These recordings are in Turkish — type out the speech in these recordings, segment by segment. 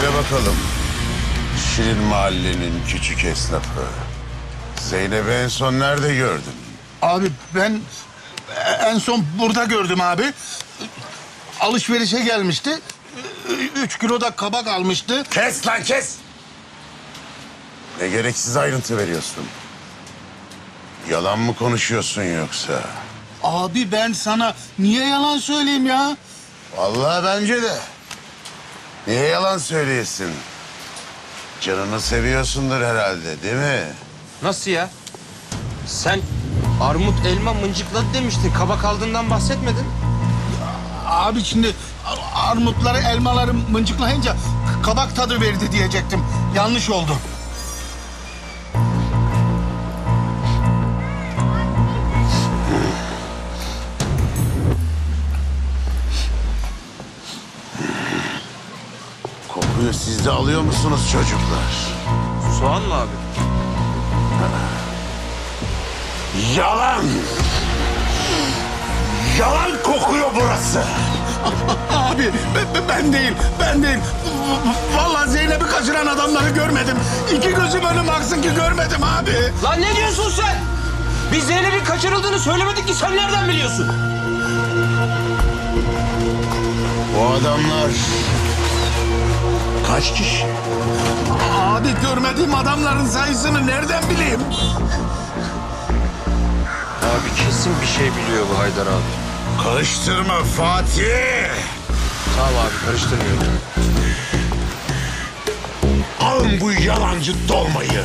bakalım. Şirin mahallenin küçük esnafı. Zeynep'i en son nerede gördün? Abi ben en son burada gördüm abi. Alışverişe gelmişti. Üç kilo da kabak almıştı. Kes lan kes! Ne gereksiz ayrıntı veriyorsun? Yalan mı konuşuyorsun yoksa? Abi ben sana niye yalan söyleyeyim ya? Vallahi bence de. Niye yalan söyleyesin? Canını seviyorsundur herhalde değil mi? Nasıl ya? Sen armut elma mıncıkladı demiştin. Kabak aldığından bahsetmedin. Abi şimdi armutları, elmaları mıncıklayınca kabak tadı verdi diyecektim. Yanlış oldu. Kokuyu siz de alıyor musunuz çocuklar? Soğan mı abi? Yalan! Yalan kokuyor burası. Abi ben, ben değil, ben değil. Vallahi Zeynep'i kaçıran adamları görmedim. İki gözüm önüm aksın ki görmedim abi. Lan ne diyorsun sen? Biz Zeynep'in kaçırıldığını söylemedik ki sen nereden biliyorsun? Bu adamlar kaç kişi? Abi görmediğim adamların sayısını nereden bileyim? Abi kesin bir şey biliyor bu Haydar abi. Karıştırma Fatih. Tamam abi karıştırmıyorum. Alın bu yalancı dolmayı.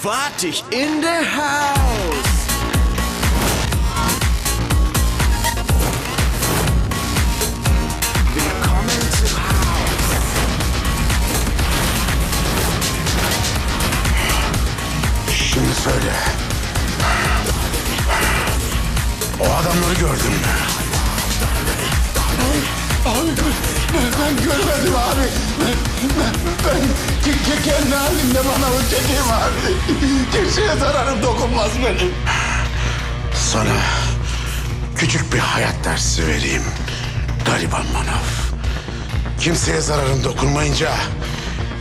Fatih in the house. Şimdi söyle. O adamları gördün mü? Abi ben, ben görmedim abi. Ben, ben, ben ke- ke- kendi halimde bana o çekeyim abi. Kimseye zararım dokunmaz benim. Sana küçük bir hayat dersi vereyim. Gariban manav. Kimseye zararın dokunmayınca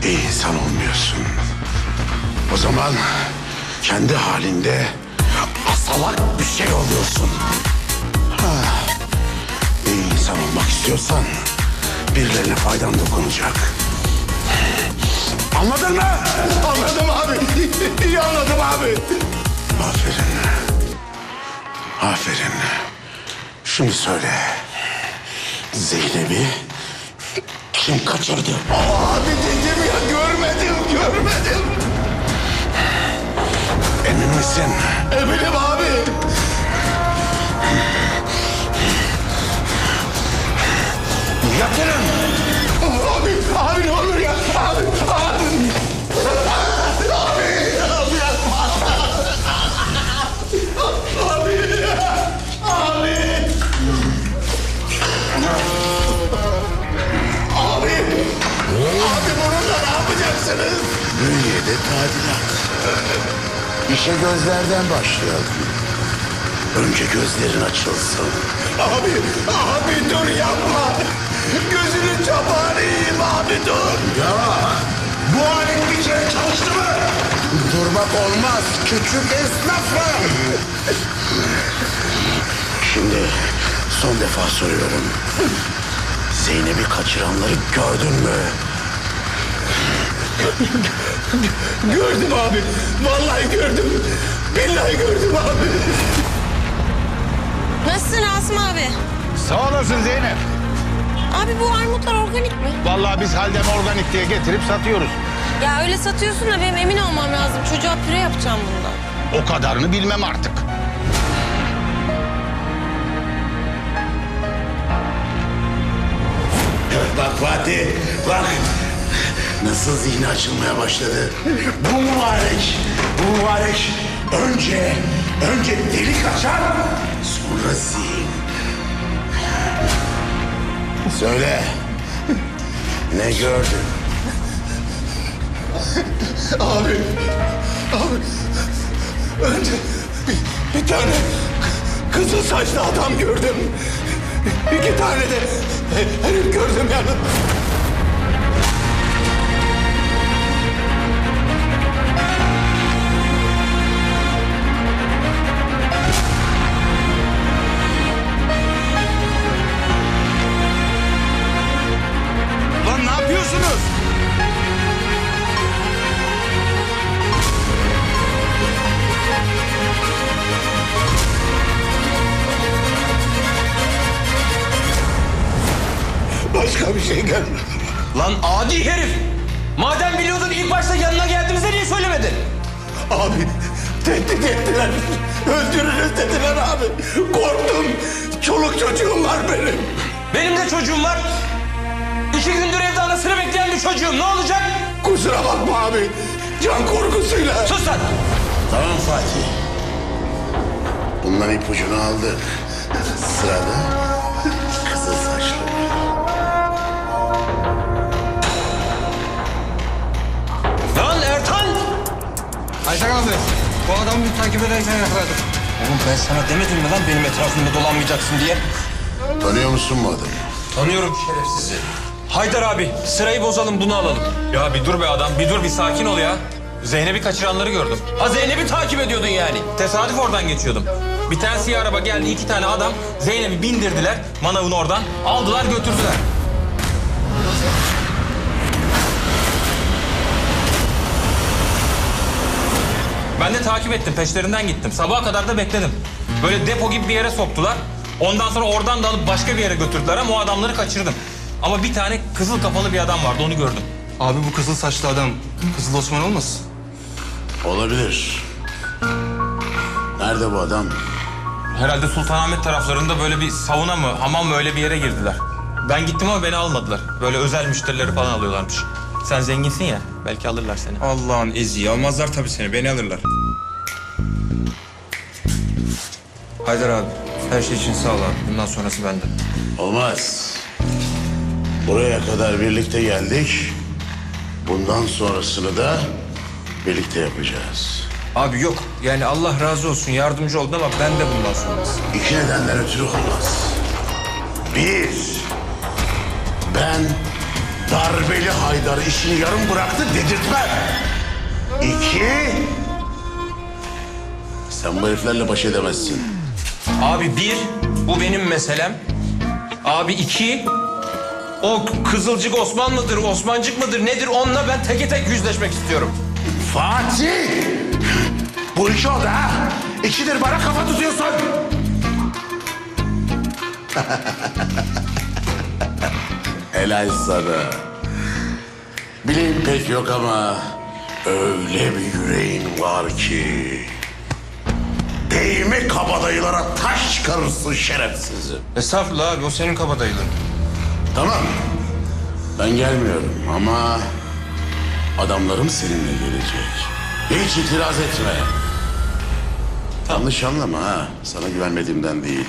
iyi insan olmuyorsun. O zaman kendi halinde asalak bir şey oluyorsun. İnsan olmak istiyorsan birilerine faydan dokunacak. Anladın mı? Anladım abi. İyi anladım abi. Aferin. Aferin. Şimdi söyle. Zeynep'i kim kaçırdı? Abi dedim ya görmedim, görmedim. Emin misin? Eminim abi. Yatırın. Abi, abi ne olur ya. Abi, abi. Yapacaksınız? Bünyede tadilat. İşe gözlerden başlayalım. Önce gözlerin açılsın. Abi, abi dur yapma. Durmak olmaz küçük esnafım. Şimdi son defa soruyorum. Zeynep'i kaçıranları gördün mü? gördüm abi. Vallahi gördüm. Billahi gördüm abi. Nasılsın Asım abi? Sağ olasın Zeynep. Abi bu armutlar organik mi? Vallahi biz halden organik diye getirip satıyoruz. Ya öyle satıyorsun da benim emin olmam lazım. Çocuğa püre yapacağım bundan. O kadarını bilmem artık. Bak Fatih, bak. Nasıl zihni açılmaya başladı. Bu mübarek, bu mübarek. Önce, önce delik açar, sonra zihin. Söyle, ne gördün? Abi, abi. Önce bir, bir tane kızıl saçlı adam gördüm. İki tane de herif gördüm yani. Başka bir şey gelmedi. Lan adi herif! Madem biliyordun ilk başta yanına geldiğimizde niye söylemedin? Abi tehdit ettiler. Öldürürüz dediler abi. Korktum. Çoluk çocuğum var benim. Benim de çocuğum var. İki gündür evde anasını bekleyen bir çocuğum. Ne olacak? Kusura bakma abi. Can korkusuyla. Sus lan! Tamam Fatih. Bundan ipucunu aldık. Sırada Ayşe abi, bu adamı bir takip ederken yakaladım. Oğlum ben sana demedim mi lan benim etrafımda dolanmayacaksın diye? Tanıyor musun bu adamı? Tanıyorum şerefsizi. Haydar abi sırayı bozalım bunu alalım. Ya bir dur be adam, bir dur bir sakin ol ya. Zeynep'i kaçıranları gördüm. Ha Zeynep'i takip ediyordun yani. Tesadüf oradan geçiyordum. Bir tane siyah araba geldi, iki tane adam Zeynep'i bindirdiler manavın oradan. Aldılar götürdüler. Takip ettim, peşlerinden gittim. Sabaha kadar da bekledim. Böyle depo gibi bir yere soktular. Ondan sonra oradan da alıp başka bir yere götürdüler ama o adamları kaçırdım. Ama bir tane kızıl kafalı bir adam vardı, onu gördüm. Abi bu kızıl saçlı adam Kızıl Osman olmasın? Olabilir. Nerede bu adam? Herhalde Sultanahmet taraflarında böyle bir sauna mı, hamam mı öyle bir yere girdiler. Ben gittim ama beni almadılar. Böyle özel müşterileri falan alıyorlarmış. Sen zenginsin ya, belki alırlar seni. Allah'ın eziği. Almazlar tabii seni. Beni alırlar. Haydar abi, her şey için sağ ol abi. Bundan sonrası bende. Olmaz. Buraya kadar birlikte geldik. Bundan sonrasını da birlikte yapacağız. Abi yok. Yani Allah razı olsun. Yardımcı oldun ama ben de bundan sonrası. İki nedenden ötürü olmaz. Bir, ben darbeli Haydar işini yarım bıraktı dedirtmem. İki, sen bu heriflerle baş edemezsin. Abi bir, bu benim meselem. Abi iki, o Kızılcık Osman mıdır, Osmancık mıdır nedir onunla ben teke tek yüzleşmek istiyorum. Fatih! Bu iki oldu ha. İkidir bana kafa tutuyorsun. Helal sana. Bileğim pek yok ama öyle bir yüreğin var ki... Değme kabadayılara taş çıkarırsın şerefsizim. Estağfurullah abi. O senin kabadayılığın. Tamam. Ben gelmiyorum ama adamlarım seninle gelecek. Hiç itiraz etme. Yanlış anlama ha. Sana güvenmediğimden değil.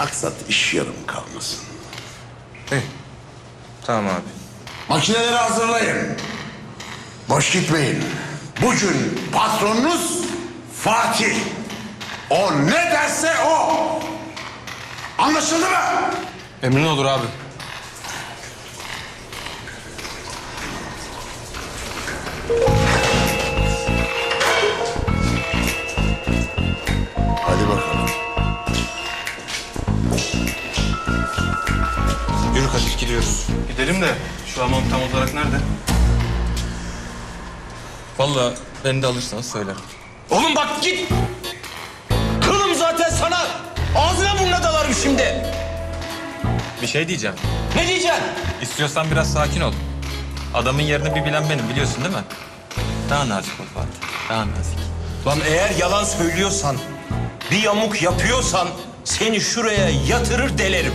Aksat iş yarım kalmasın. Hey. Tamam abi. Makineleri hazırlayın. Boş gitmeyin. Bugün patronunuz Fatih. O ne derse o. Anlaşıldı mı? Emrin olur abi. Hadi bakalım. Yürü Kadir gidiyoruz. Gidelim de şu hamam tam olarak nerede? Vallahi beni de alırsanız söylerim. Oğlum bak git. Kılım zaten sana. Ağzına burnuna dalarım şimdi. Bir şey diyeceğim. Ne diyeceksin? İstiyorsan biraz sakin ol. Adamın yerini bir bilen benim biliyorsun değil mi? Daha nazik ol Fatih. Daha nazik. Lan eğer yalan söylüyorsan, bir yamuk yapıyorsan seni şuraya yatırır delerim.